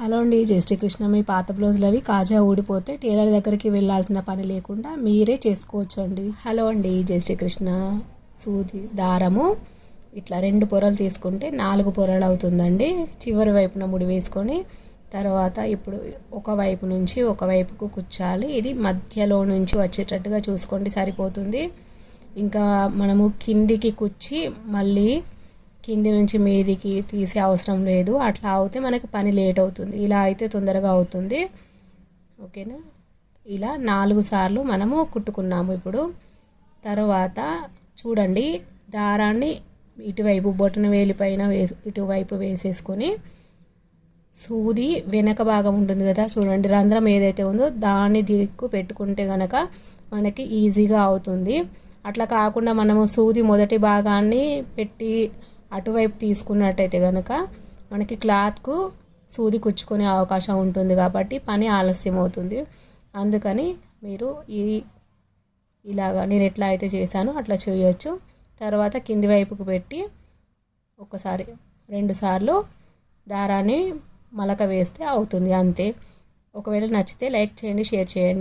Hello అండి జై శ్రీకృష్ణ. మీ పాత బ్లౌజులు అవి కాజా ఊడిపోతే టైలర్ దగ్గరికి వెళ్ళాల్సిన పని లేకుండా మీరే చేసుకోవచ్చు అండి హలో అండి జై శ్రీకృష్ణ. సూది దారము. ఇట్లా రెండు పొరలు తీసుకుంటే నాలుగు పొరలు అవుతుందండి. చివరి వైపున ముడి వేసుకొని తర్వాత ఇప్పుడు ఒక వైపు నుంచి ఒక వైపుకు కుచ్చాలి. ఇది మధ్యలో నుంచి వచ్చేటట్టుగా చూసుకోండి సరిపోతుంది. ఇంకా మనము కిందికి కుచ్చి మళ్ళీ కింది నుంచి మీదికి తీసే అవసరం లేదు. అట్లా అవుతే మనకి పని లేట్ అవుతుంది. ఇలా అయితే తొందరగా అవుతుంది. ఓకేనా? ఇలా నాలుగు సార్లు మనము కుట్టుకున్నాము ఇప్పుడు. తర్వాత చూడండి దారాన్ని ఇటువైపు బొటన వేలిపైన వేసి ఇటువైపు వేసేసుకొని సూది వెనక భాగం ఉంటుంది కదా చూడండి రంధ్రం ఏదైతే ఉందో దాన్ని దిక్కు పెట్టుకుంటే కనుక మనకి ఈజీగా అవుతుంది. అట్లా కాకుండా మనము సూది మొదటి భాగాన్ని పెట్టి అటువైపు తీసుకున్నట్టయితే కనుక మనకి క్లాత్కు సూది కుచ్చుకునే అవకాశం ఉంటుంది కాబట్టి పని ఆలస్యం అవుతుంది. అందుకని మీరు ఈ ఇలాగా నేను ఎట్లా అయితే చేశానో అట్లా చేయొచ్చు. తర్వాత కింది వైపుకు పెట్టి ఒకసారి రెండుసార్లు దారాన్ని మలక వేస్తే అవుతుంది అంతే. ఒకవేళ నచ్చితే లైక్ చేయండి షేర్ చేయండి.